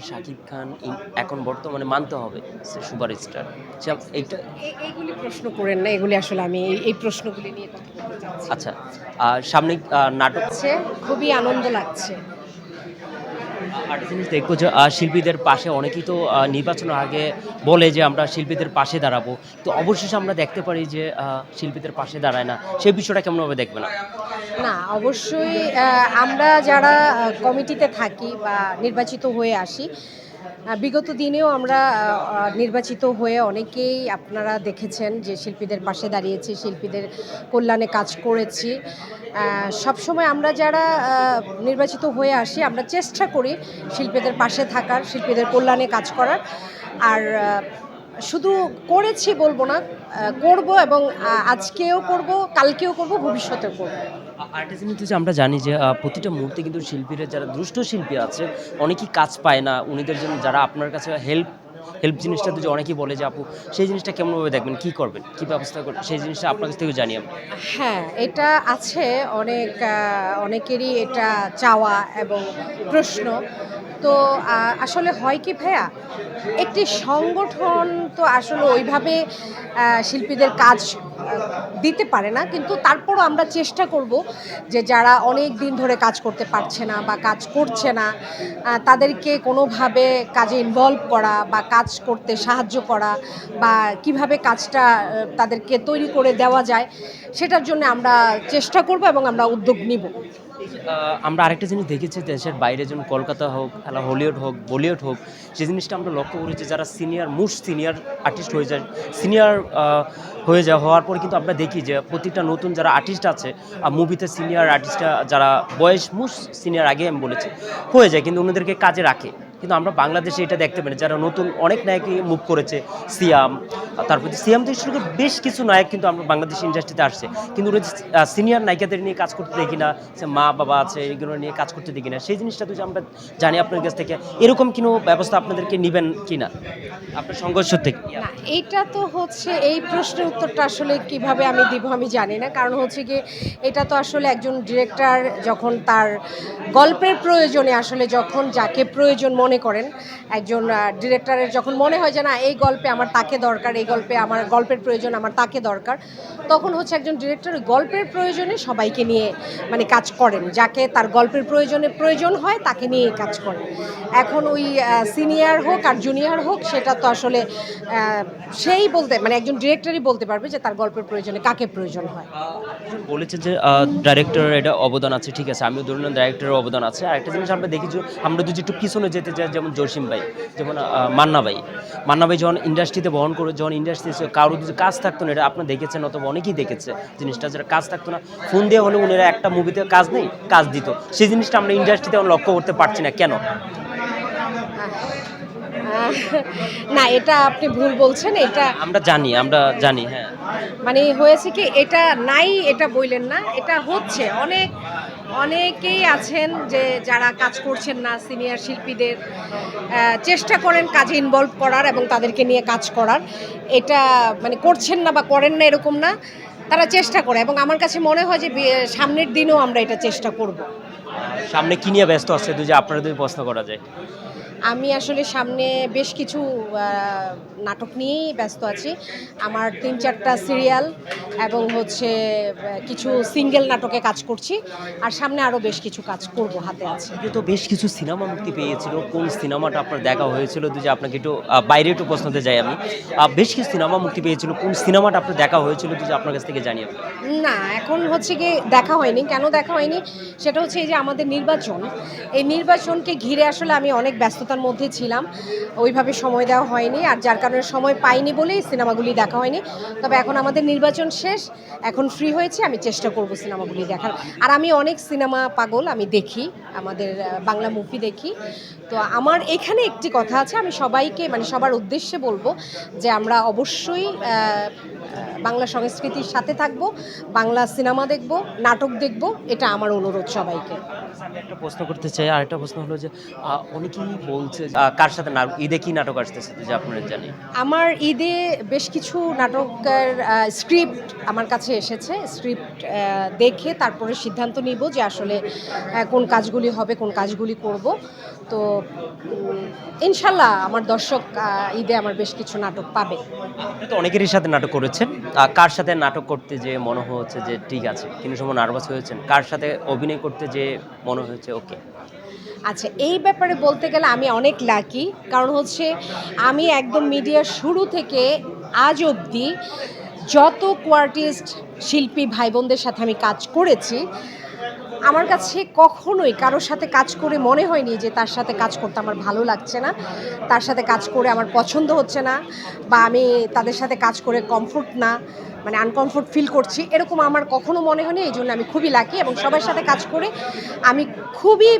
শাকিব খান এখন বর্তমানে মানতে হবে সুপার স্টার এইটা এইগুলি প্রশ্ন করেন না এগুলি আসলে আমি এই- প্রশ্নগুলি নিয়ে আচ্ছা আর সামনে নাটক খুবই আনন্দ লাগছে। দেখব যে শিল্পীদের পাশে অনেকেই তো নির্বাচনের আগে বলে যে, আমরা শিল্পীদের পাশে দাঁড়াবো। তো অবশেষে আমরা দেখতে পারি যে শিল্পীদের পাশে দাঁড়ায় না। সেই বিষয়টা কেমনভাবে দেখবে না? না, অবশ্যই আমরা যারা কমিটিতে থাকি বা নির্বাচিত হয়ে আসি বিগত দিনেও আমরা নির্বাচিত হয়ে অনেকেই আপনারা দেখেছেন যে শিল্পীদের পাশে দাঁড়িয়েছি, শিল্পীদের কল্যাণে কাজ করেছি। সবসময় আমরা যারা নির্বাচিত হয়ে আসি, আমরা চেষ্টা করি শিল্পীদের পাশে থাকার, শিল্পীদের কল্যাণে কাজ করার। আর শুধু করেছি বলব না করব এবং আজকেও করব কালকেও করব ভবিষ্যতেও করব। হচ্ছে আমরা জানি যে প্রতিটা মুহূর্তে কিন্তু শিল্পীরা যারা দুষ্ট শিল্পী আছে অনেকেই কাজ পায় না। উনিদের জন্য যারা আপনার কাছে হেল্প হেল্প জিনিসটা তো অনেকেই বলে যে আপু সেই জিনিসটা কেমনভাবে দেখবেন? কী করবেন? কী ব্যবস্থা করবেন সেই জিনিসটা আপনার কাছ থেকে জানি আমরা। হ্যাঁ এটা আছে অনেক অনেকেরই এটা চাওয়া এবং প্রশ্ন। তো আসলে হয় কি ভাইয়া, একটি সংগঠন তো আসলে ওইভাবে শিল্পীদের কাজ দিতে পারে না, কিন্তু তারপরও আমরা চেষ্টা করব যে যারা অনেক দিন ধরে কাজ করতে পারছে না বা কাজ করছে না তাদেরকে কোনোভাবে কাজে ইনভলভ করা বা কাজ করতে সাহায্য করা বা কীভাবে কাজটা তাদেরকে তৈরি করে দেওয়া যায়, সেটার জন্য আমরা চেষ্টা করব এবং আমরা উদ্যোগ নিব। আমরা আরেকটা জিনিস দেখেছি, দেশের বাইরে যেমন কলকাতা হোক, খেলা হলিউড হোক, বলিউড হোক সেই জিনিসটা আমরা লক্ষ্য করেছি, যারা সিনিয়র মোস্ট সিনিয়র আর্টিস্ট হয়ে যায় সিনিয়র হয়ে যায়, হওয়ার পর কিন্তু আমরা দেখি যে প্রতিটা নতুন যারা আর্টিস্ট আছে আর মুভিতে সিনিয়র আর্টিস্টরা যারা বয়স মোস্ট সিনিয়র আগে আমি বলেছি, হয়ে যায়, কিন্তু ওনাদেরকে কাজে রাখে। কিন্তু আমরা বাংলাদেশে এটা দেখতে না, যারা নতুন অনেক নায়কই মুভ করেছে সিয়াম। তারপর সিয়াম থেকে শুরু করে বেশ কিছু নায়ক কিন্তু আমরা বাংলাদেশ ইন্ডাস্ট্রিতে আসছে। কিন্তু সিনিয়র নায়িকাদের নিয়ে কাজ করতে দেখি না মা বাবা আছে এগুলো নিয়ে কাজ করতে দেখি না সেই জিনিসটা তো আমরা জানি আপনার কাছ থেকে। এরকম কোনো ব্যবস্থা আপনাদেরকে নেবেন কি না আপনার সংঘর্ষ থেকে? এইটা তো হচ্ছে এই প্রশ্নের উত্তরটা আসলে কীভাবে আমি দিব আমি জানি না। কারণ হচ্ছে কি এটা তো আসলে একজন ডিরেক্টর যখন তার গল্পের প্রয়োজনে আসলে যখন যাকে প্রয়োজন মনে করেন। একজন ডিরেক্টরের যখন মনে হয় যে না, এই গল্পে আমার তাকে দরকার, এই গল্পে আমার গল্পের প্রয়োজন আমার তাকে দরকার, তখন হচ্ছে একজন ডিরেক্টর গল্পের প্রয়োজনে সবাইকে নিয়ে মানে কাজ করেন। যাকে তার গল্পের প্রয়োজনে প্রয়োজন হয়, তাকে নিয়ে কাজ করেন। এখন ওই সিনিয়র হোক আর জুনিয়র হোক, সেটা তো আসলে সেই বলতে মানে একজন ডিরেক্টরই বলতে পারবে যে তার গল্পের প্রয়োজনে কাকে প্রয়োজন হয়। বলেছে যে ডাইরেক্টরের এটা অবদান আছে, ঠিক আছে। আমিও ধরুন ডাইরেক্টরের অবদান আছে। আর একটা জিনিস আমরা দেখি যে আমরা যদি একটু পিছনে যেতে চাই যেমন জসিম ভাই যেমন মান্না ভাই। মান্না ভাই যখন ইন্ডাস্ট্রিতে বহন করে যখন ইন্ডাস্ট্রিতে কারোর যদি কাজ থাকতো না এটা আপনি দেখেছেন অথবা অনেকেই দেখেছে জিনিসটা যারা কাজ থাকতো না ফোন দিয়ে হলে উনারা একটা মুভিতে কাজ নেই কাজ দিত। সেই জিনিসটা আমরা ইন্ডাস্ট্রিতে লক্ষ্য করতে পারছি না কেন? না এটা আপনি ভুল বলছেন এটা আমরা জানি আমরা জানি হ্যাঁ। মানে হয়েছে কি এটা নাই এটা বললেন না এটা হচ্ছে। অনেক অনেকেই আছেন যে যারা কাজ করছেন না সিনিয়র শিল্পীদের চেষ্টা করেন কাজে ইনভলভ করার এবং তাদেরকে নিয়ে কাজ করার। এটা মানে করছেন না বা করেন না এরকম না, তারা চেষ্টা করে। এবং আমার কাছে মনে হয় যে সামনের দিনও আমরা এটা চেষ্টা করব। সামনে কি নিয়ে ব্যস্ত আছে? যদি আপনারা যদি প্রশ্ন করা যায়। আমি আসলে সামনে বেশ কিছু নাটক নিয়েই ব্যস্ত আছি। আমার তিন চারটা সিরিয়াল এবং হচ্ছে কিছু সিঙ্গেল নাটকে কাজ করছি। আর সামনে আরও বেশ কিছু কাজ করব হাতে আছে। তো বেশ কিছু সিনেমা মুক্তি পেয়েছিল। কোন সিনেমাটা আপনার দেখা হয়েছিল? যদি আপনাকে একটু বাইরে একটু প্রশ্নতে যাই আমি। বেশ কিছু সিনেমা মুক্তি পেয়েছিল। কোন সিনেমাটা আপনার দেখা হয়েছিল? যদি আপনার কাছ থেকে জানি না এখন হচ্ছে কি দেখা হয়নি। কেন দেখা হয়নি? সেটা হচ্ছে এই যে আমাদের নির্বাচন, এই নির্বাচনকে ঘিরে আসলে আমি অনেক ব্যস্ততার মধ্যে ছিলাম। ওইভাবে সময় দেওয়া হয়নি আর যার কারণে সময় পাইনি বলেই সিনেমাগুলি দেখা হয়নি। তবে এখন আমাদের নির্বাচন শেষ, এখন ফ্রি হয়েছে, আমি চেষ্টা করব সিনেমাগুলি দেখার। আর আমি অনেক সিনেমা পাগল, আমি দেখি, আমাদের বাংলা মুভি দেখি। তো আমার এখানে একটি কথা আছে, আমি সবাইকে মানে সবার উদ্দেশ্যে বলব যে আমরা অবশ্যই বাংলা সংস্কৃতির সাথে থাকব বাংলা সিনেমা দেখব নাটক দেখব এটা আমার অনুরোধ সবাইকে। আমি একটা প্রশ্ন করতে চাই আর একটা প্রশ্ন হলো যে অনেকেই বলছে কার সাথে নাটক ঈদে কি নাটক আসতেছে যে আপনারা জানি আমার ঈদে বেশ কিছু নাটকের স্ক্রিপ্ট আমার কাছে এসেছে। স্ক্রিপ্ট দেখে তারপরে সিদ্ধান্ত নিব যে আসলে কোন কাজগুলি হবে কোন কাজগুলি করব। তো ইনশাল্লাহ আমার দর্শক ঈদে আমার বেশ কিছু নাটক পাবে। আপনি তো অনেকেরই সাথে নাটক করেছেন। কার সাথে নাটক করতে যে মনে হচ্ছে যে ঠিক আছে? কিন্তু সময় নার্ভাস হয়েছেন। কার সাথে অভিনয় করতে যে মনে হয়েছে ওকে। আচ্ছা এই ব্যাপারে বলতে গেলে আমি অনেক লাকি কারণ হচ্ছে আমি একদম মিডিয়ার শুরু থেকে আজ অবধি যত কোয়ার্টিস্ট শিল্পী ভাই বোনদের সাথে আমি কাজ করেছি আমার কাছে কখনোই কারোর সাথে কাজ করে মনে হয়নি যে তার সাথে কাজ করতে আমার ভালো লাগছে না, তার সাথে কাজ করে আমার পছন্দ হচ্ছে না বা আমি তাদের সাথে কাজ করে কমফোর্ট না মানে আনকমফোর্ট ফিল করছি, এরকম আমার কখনো মনে হয়নি, এই জন্য আমি খুবই লাকি এবং সবার সাথে কাজ করে আমি খুবই